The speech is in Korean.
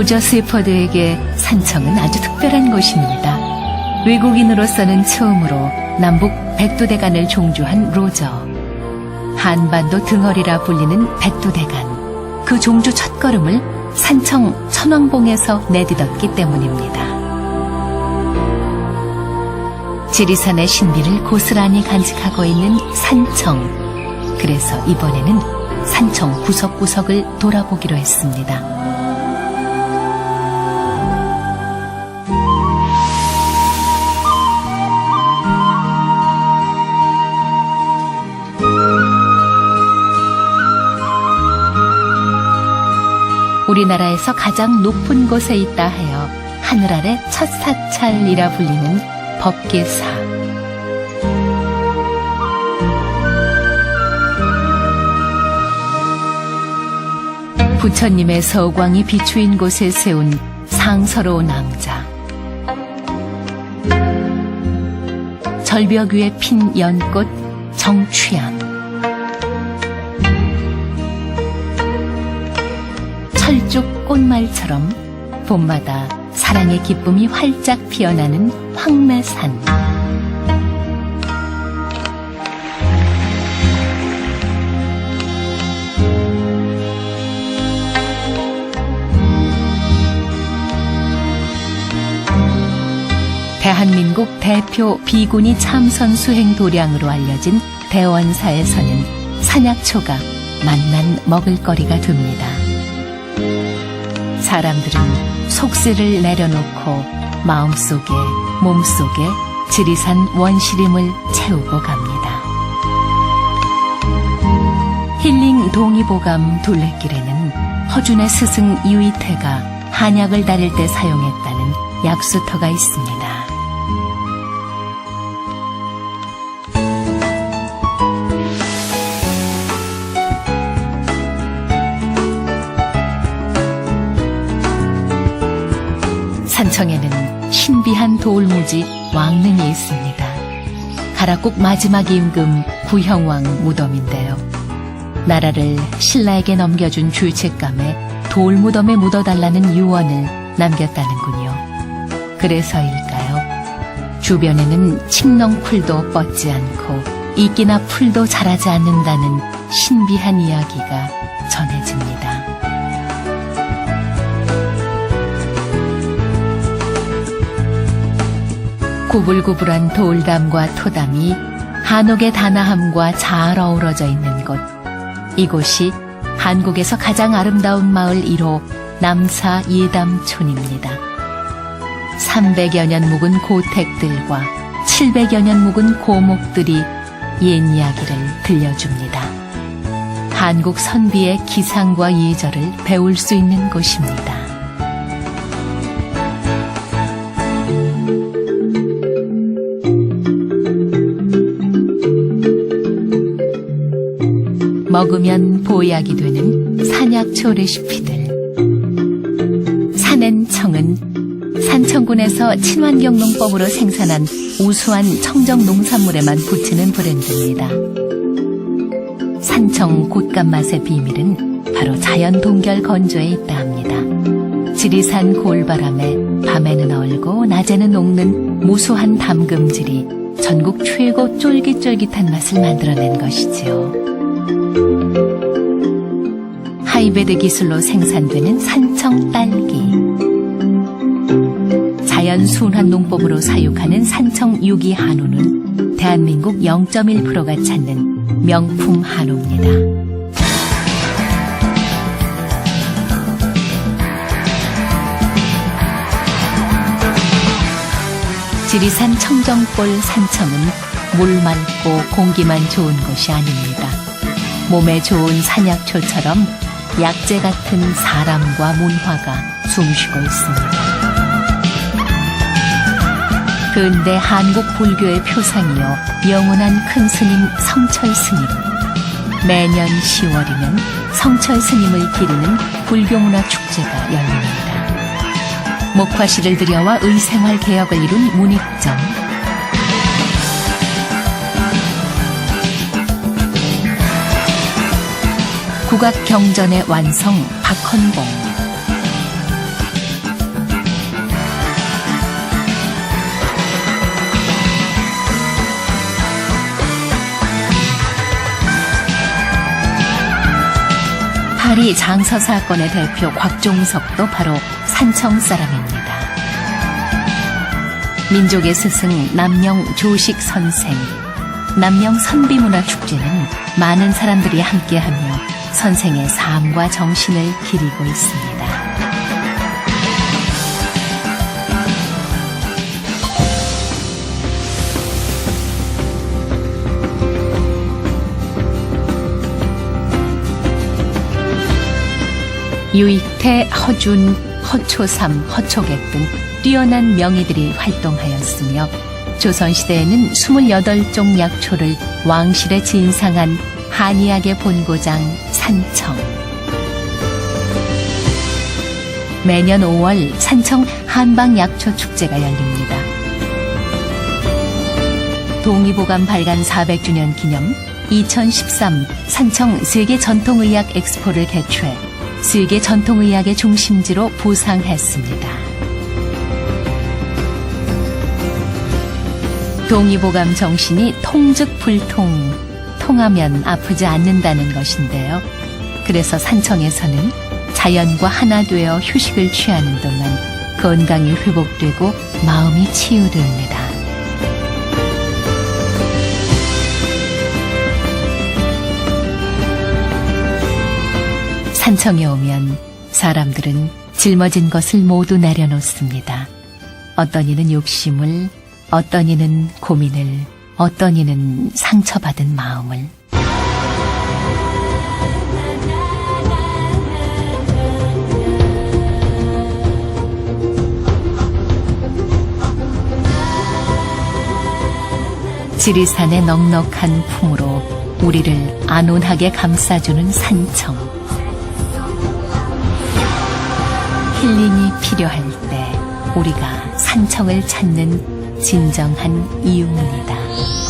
로저 세퍼드에게 산청은 아주 특별한 곳입니다. 외국인으로서는 처음으로 남북 백두대간을 종주한 로저. 한반도 등허리라 불리는 백두대간. 그 종주 첫걸음을 산청 천왕봉에서 내딛었기 때문입니다. 지리산의 신비를 고스란히 간직하고 있는 산청. 그래서 이번에는 산청 구석구석을 돌아보기로 했습니다. 우리나라에서 가장 높은 곳에 있다 하여 하늘 아래 첫 사찰이라 불리는 법계사. 부처님의 서광이 비추인 곳에 세운 상서로 남자. 절벽 위에 핀 연꽃 정취향. 철쭉 꽃말처럼 봄마다 사랑의 기쁨이 활짝 피어나는 황매산. 대한민국 대표 비구니 참선 수행 도량으로 알려진 대원사에서는 산약초가 만난 먹을거리가 됩니다. 사람들은 속세를 내려놓고 마음속에 몸속에 지리산 원시림을 채우고 갑니다. 힐링 동의보감 둘레길에는 허준의 스승 유이태가 한약을 다릴 때 사용했다는 약수터가 있습니다. 산청에는 신비한 돌무지 왕릉이 있습니다. 가락국 마지막 임금 구형왕 무덤인데요. 나라를 신라에게 넘겨준 죄책감에 돌무덤에 묻어달라는 유언을 남겼다는군요. 그래서일까요? 주변에는 칡넝쿨도 뻗지 않고 이끼나 풀도 자라지 않는다는 신비한 이야기가 구불구불한 돌담과 토담이 한옥의 단아함과 잘 어우러져 있는 곳. 이곳이 한국에서 가장 아름다운 마을 1호 남사 예담촌입니다. 300여 년 묵은 고택들과 700여 년 묵은 고목들이 옛 이야기를 들려줍니다. 한국 선비의 기상과 예절을 배울 수 있는 곳입니다. 먹으면 보약이 되는 산약초 레시피들. 산엔청은 산청군에서 친환경 농법으로 생산한 우수한 청정 농산물에만 붙이는 브랜드입니다. 산청 곶감 맛의 비밀은 바로 자연 동결 건조에 있다 합니다. 지리산 골바람에 밤에는 얼고 낮에는 녹는 무수한 담금질이 전국 최고 쫄깃쫄깃한 맛을 만들어낸 것이지요. 하이베드 기술로 생산되는 산청 딸기. 자연 순환 농법으로 사육하는 산청 유기 한우는 대한민국 0.1%가 찾는 명품 한우입니다. 지리산 청정골 산청은 물 맑고 공기만 좋은 곳이 아닙니다. 몸에 좋은 산약초처럼 약재 같은 사람과 문화가 숨쉬고 있습니다. 근대 한국 불교의 표상이요 영원한 큰 스님 성철 스님. 매년 10월이면 성철 스님을 기리는 불교문화 축제가 열립니다. 목화씨를 들여와 의생활 개혁을 이룬 문익점. 국악경전의 완성 박헌봉 파리 장서 사건의 대표 곽종석도 바로 산청 사람입니다. 민족의 스승 남영 조식 선생 남영 선비문화축제는 많은 사람들이 함께하며 선생의 삶과 정신을 기리고 있습니다. 유익태, 허준, 허초삼, 허초객 등 뛰어난 명의들이 활동하였으며 조선시대에는 28종 약초를 왕실에 진상한 한의학의 본고장 산청. 매년 5월 산청 한방약초 축제가 열립니다. 동의보감 발간 400주년 기념 2013 산청 세계 전통의학 엑스포를 개최해 세계 전통의학의 중심지로 부상했습니다. 동의보감 정신이 통즉불통, 통하면 아프지 않는다는 것인데요. 그래서 산청에서는 자연과 하나 되어 휴식을 취하는 동안 건강이 회복되고 마음이 치유됩니다. 산청에 오면 사람들은 짊어진 것을 모두 내려놓습니다. 어떤 이는 욕심을, 어떤 이는 고민을, 어떤 이는 상처받은 마음을. 지리산의 넉넉한 품으로 우리를 안온하게 감싸주는 산청. 힐링이 필요할 때 우리가 산청을 찾는 진정한 이유입니다.